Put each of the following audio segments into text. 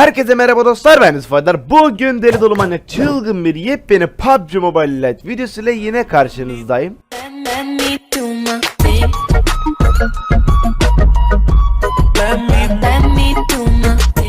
Herkese merhaba dostlar ben Faydar. Bugün deli dolu manyak çılgın bir yepyeni PUBG Mobile Lite videosuyla yine karşınızdayım.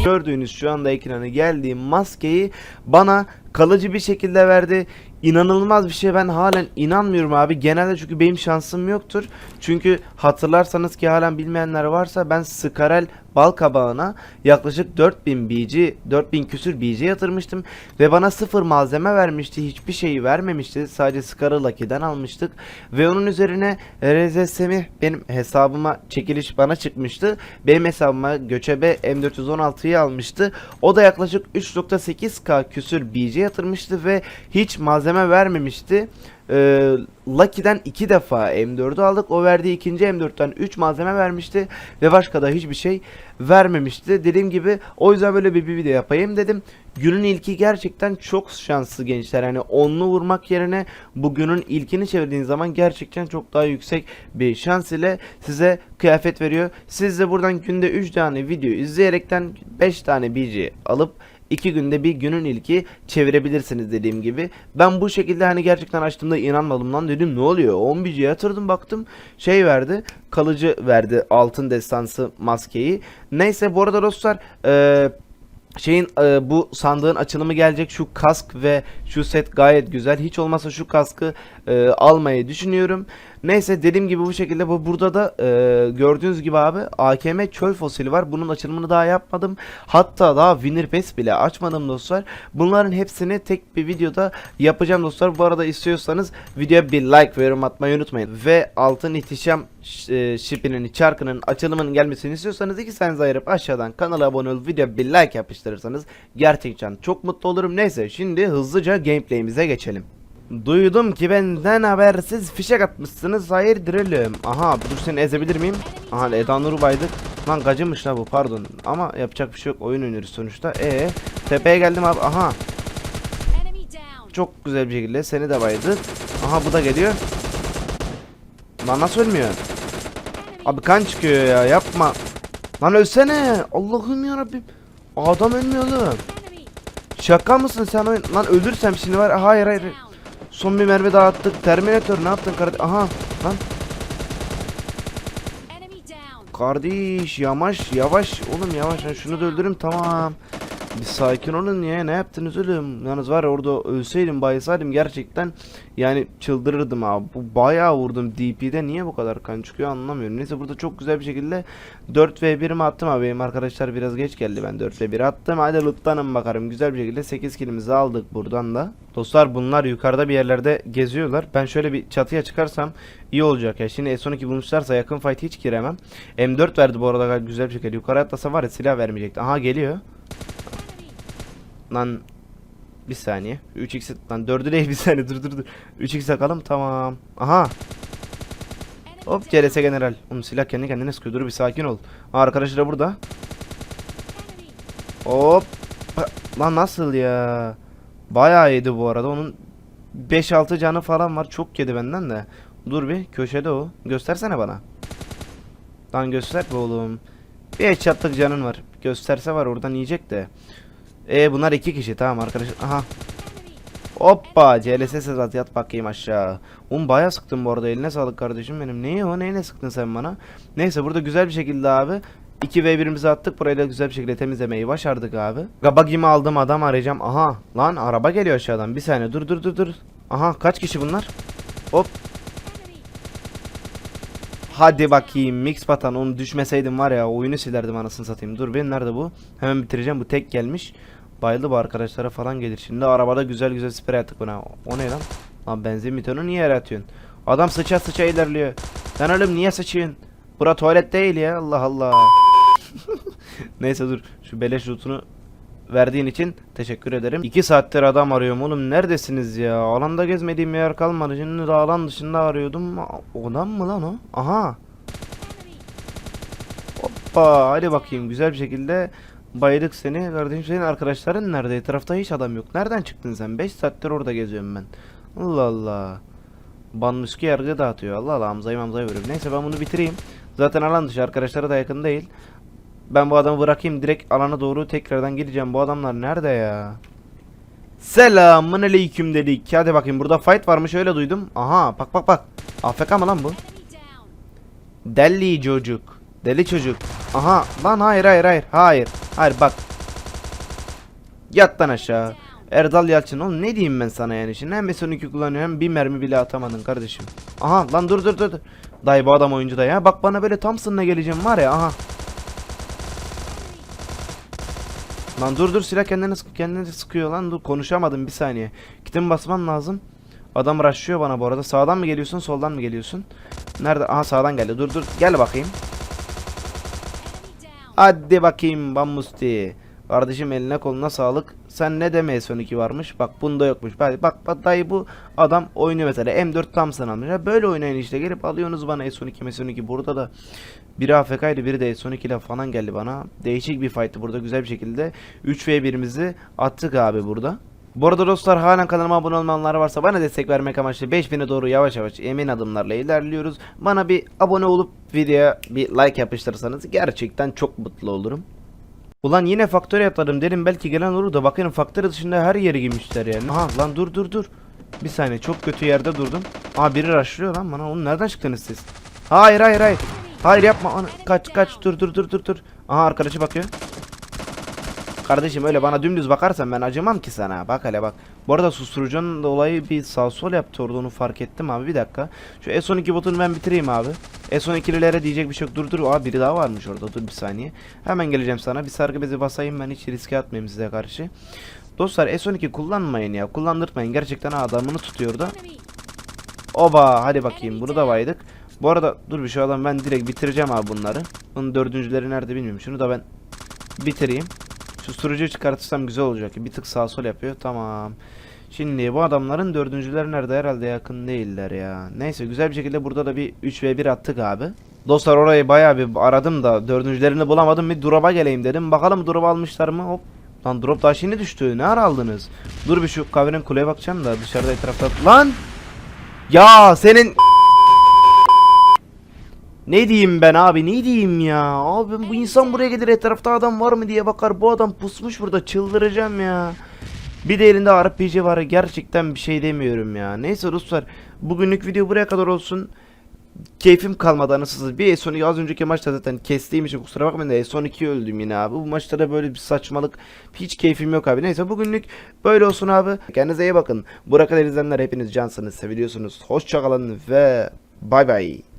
Gördüğünüz şu anda ekrana geldiğim maskeyi bana kalıcı bir şekilde verdi. İnanılmaz bir şey ben halen inanmıyorum abi. Genelde çünkü benim şansım yoktur. Çünkü hatırlarsanız ki halen bilmeyenler varsa ben Skarel bal kabağına yaklaşık 4000 BG, 4000 küsür BG yatırmıştım ve bana sıfır malzeme vermişti. Hiçbir şeyi vermemişti. Sadece Skarel Lucky'den almıştık ve onun üzerine RZS'mi benim hesabıma çekiliş bana çıkmıştı. Benim hesabıma göçebe M416'yı almıştı. O da yaklaşık 3.8k küsür BG yatırmıştı ve hiç malzeme vermemişti. Ee, Lucky'den iki defa M4'ü aldık. O verdiği ikinci M4'ten 3 malzeme vermişti ve başka da hiçbir şey vermemişti. Dediğim gibi o yüzden böyle bir, bir video yapayım dedim. Günün ilki gerçekten çok şanslı gençler. Yani onlu vurmak yerine bugünün ilkini çevirdiğin zaman gerçekten çok daha yüksek bir şans ile size kıyafet veriyor. Siz de buradan günde 3 tane video izleyerekten 5 tane BG alıp 2 günde bir günün ilki çevirebilirsiniz dediğim gibi. Ben bu şekilde hani gerçekten açtığımda inanmadım lan dedim ne oluyor? 10 BG yatırdım baktım şey verdi kalıcı verdi altın destansı maskeyi. Neyse bu arada dostlar eee şeyin e, bu sandığın açılımı gelecek şu kask ve şu set gayet güzel hiç olmazsa şu kaskı e, almayı düşünüyorum neyse dediğim gibi bu şekilde. Bu burada da e, gördüğünüz gibi abi AKM çöl fosili var. Bunun açılımını daha yapmadım. Hatta daha Winner Pass bile açmadım dostlar. Bunların hepsini tek bir videoda yapacağım dostlar. Bu arada istiyorsanız videoya bir like ve yorum atmayı unutmayın. Ve altın ihtişam e, şipinin çarkının açılımının gelmesini istiyorsanız iki saniye ayırıp aşağıdan kanala abone olup videoya bir like yapıştırırsanız gerçekten çok mutlu olurum. Neyse şimdi hızlıca gameplay'imize geçelim. Duydum ki benden habersiz fişek atmışsınız hayırdır oğlum. Aha dur seni ezebilir miyim? Aha Eda Nur'u baydık. Lan gacımış la bu pardon. Ama yapacak bir şey yok oyun oynuyoruz sonuçta. E tepeye geldim abi aha. Çok güzel bir şekilde seni de baydık. Aha bu da geliyor. Lan nasıl ölmüyor? Abi kan çıkıyor ya yapma. Lan ölsene. Allah'ım ya Rabbim. Adam ölmüyor oğlum. Şaka mısın sen oyun? Lan ölürsem şimdi var. Hayır hayır. Son bir mermi daha attık. Terminator ne yaptın kardeş? Aha lan. Kardeş yavaş yavaş. Oğlum yavaş. Ben şunu da öldürürüm tamam. Bir sakin olun ya ne yaptınız oğlum? Yalnız var ya orada ölseydim bayılsaydım gerçekten yani çıldırırdım abi. Bu bayağı vurdum DP'de niye bu kadar kan çıkıyor anlamıyorum. Neyse burada çok güzel bir şekilde 4v1'imi attım abi. Benim arkadaşlar biraz geç geldi ben 4v1 attım. Hadi loot'tanım bakarım. Güzel bir şekilde 8 kilimizi aldık buradan da. Dostlar bunlar yukarıda bir yerlerde geziyorlar. Ben şöyle bir çatıya çıkarsam iyi olacak ya. Şimdi S12 bulmuşlarsa yakın fight hiç giremem. M4 verdi bu arada güzel bir şekilde. Yukarı atlasa var ya silah vermeyecekti. Aha geliyor. Lan bir saniye. 3x lan 4'ü değil bir saniye dur dur dur. 3x akalım tamam. Aha. Hop CRS general. Oğlum silah kendi kendine sıkıyor. Dur bir sakin ol. Da burada. Hop. Lan nasıl ya? Bayağı yedi bu arada. Onun 5-6 canı falan var. Çok yedi benden de. Dur bir köşede o. Göstersene bana. Lan göster be oğlum. Bir headshot'lık canın var. Gösterse var oradan yiyecek de. E bunlar iki kişi tamam arkadaşlar. Aha. Hoppa CLS Sedat yat bakayım aşağı. Oğlum bayağı sıktın bu arada eline sağlık kardeşim benim. Neyi o neyle sıktın sen bana? Neyse burada güzel bir şekilde abi. 2v1'imizi attık burayı da güzel bir şekilde temizlemeyi başardık abi. Gabagimi aldım adam arayacağım. Aha lan araba geliyor aşağıdan. Bir saniye dur dur dur dur. Aha kaç kişi bunlar? Hop. Hadi bakayım mix patan onu düşmeseydim var ya oyunu silerdim anasını satayım. Dur ben nerede bu? Hemen bitireceğim bu tek gelmiş. Bayıldı bu arkadaşlara falan gelir. Şimdi arabada güzel güzel sprey attık buna. O ne lan? Lan benzin bitonu niye yere atıyorsun? Adam sıça sıça ilerliyor. Sen oğlum niye sıçıyorsun? Bura tuvalet değil ya Allah Allah. Neyse dur şu beleş lootunu verdiğin için teşekkür ederim. 2 saattir adam arıyorum oğlum neredesiniz ya? Alanda gezmediğim yer kalmadı. Şimdi de alan dışında arıyordum. Adam mı lan o? Aha. Hoppa hadi bakayım güzel bir şekilde bayıldık seni. Kardeşim senin arkadaşların nerede? Etrafta hiç adam yok. Nereden çıktın sen? 5 saattir orada geziyorum ben. Allah Allah. Banmuski yargı dağıtıyor. Allah Allah Hamza'yı Hamza'yı veriyorum. Neyse ben bunu bitireyim. Zaten alan dışı arkadaşlara da yakın değil. Ben bu adamı bırakayım direkt alana doğru tekrardan gideceğim. Bu adamlar nerede ya? Selamun aleyküm dedik. Hadi bakayım burada fight varmış öyle duydum. Aha bak bak bak. AFK mı lan bu? Deli çocuk. Deli çocuk. Aha lan hayır hayır hayır. Hayır. Hayır bak. Yat lan aşağı. Erdal Yalçın oğlum ne diyeyim ben sana yani şimdi hem S12 kullanıyor hem bir mermi bile atamadın kardeşim. Aha lan dur dur dur. Dayı bu adam oyuncu da ya. Bak bana böyle Thompson'la geleceğim var ya aha. Lan dur dur silah kendini kendini sıkıyor lan dur konuşamadım bir saniye. Kitimi basmam lazım. Adam rushlıyor bana bu arada. Sağdan mı geliyorsun soldan mı geliyorsun? Nerede? Aha sağdan geldi. Dur dur gel bakayım. Hadi bakayım Bammusti. Kardeşim eline koluna sağlık. Sen ne demeye son 2 varmış? Bak bunda yokmuş. Bak bak, bak dayı bu adam oynuyor mesela. M4 Thompson almış. Ya böyle oynayın işte. Gelip alıyorsunuz bana S12 S12. Burada da biri AFK'ydı biri de S12 ile falan geldi bana. Değişik bir fight'tı burada güzel bir şekilde. 3v1'imizi attık abi burada. Bu arada dostlar halen kanalıma abone olmayanlar varsa bana destek vermek amaçlı 5000'e doğru yavaş yavaş emin adımlarla ilerliyoruz. Bana bir abone olup videoya bir like yapıştırırsanız gerçekten çok mutlu olurum. Ulan yine faktöre atladım dedim belki gelen olur da bakın faktörü dışında her yere girmişler yani. Aha lan dur dur dur. Bir saniye çok kötü yerde durdum. Aa biri rushlıyor lan bana. Oğlum nereden çıktınız siz? Hayır hayır hayır. Hayır yapma. Ana, kaç kaç dur dur dur dur dur. Aha arkadaşı bakıyor. Kardeşim öyle bana dümdüz bakarsan ben acımam ki sana. Bak hele bak. Bu arada susturucunun dolayı bir sağ sol yaptı orada onu fark ettim abi. Bir dakika. Şu S12 botunu ben bitireyim abi. S12'lilere diyecek bir şey yok. Dur dur. Aa biri daha varmış orada. Dur bir saniye. Hemen geleceğim sana. Bir sargı bezi basayım ben hiç riske atmayayım size karşı. Dostlar S12 kullanmayın ya. Kullandırtmayın. Gerçekten adamını tutuyor da. Oba hadi bakayım bunu da baydık. Bu arada dur bir şu adam ben direkt bitireceğim abi bunları. Bunun dördüncüleri nerede bilmiyorum. Şunu da ben bitireyim. Şu susturucuyu çıkartırsam güzel olacak. Bir tık sağ sol yapıyor. Tamam. Şimdi bu adamların dördüncüleri nerede herhalde yakın değiller ya. Neyse güzel bir şekilde burada da bir 3v1 attık abi. Dostlar orayı bayağı bir aradım da dördüncülerini bulamadım. Bir drop'a geleyim dedim. Bakalım drop almışlar mı? Hop. Lan drop daha şimdi düştü. Ne ara aldınız? Dur bir şu kahvenin kuleye bakacağım da dışarıda etrafta. Lan! Ya senin ne diyeyim ben abi ne diyeyim ya? Abi bu insan buraya gelir etrafta adam var mı diye bakar. Bu adam pusmuş burada çıldıracağım ya. Bir de elinde RPG var gerçekten bir şey demiyorum ya. Neyse dostlar bugünlük video buraya kadar olsun. Keyfim kalmadı anasız bir S12 az önceki maçta zaten kestiğim için kusura bakmayın da S12 öldüm yine abi. Bu maçta da böyle bir saçmalık hiç keyfim yok abi. Neyse bugünlük böyle olsun abi. Kendinize iyi bakın. Bu kadar izleyenler hepiniz cansınız seviliyorsunuz. Hoşçakalın ve bay bay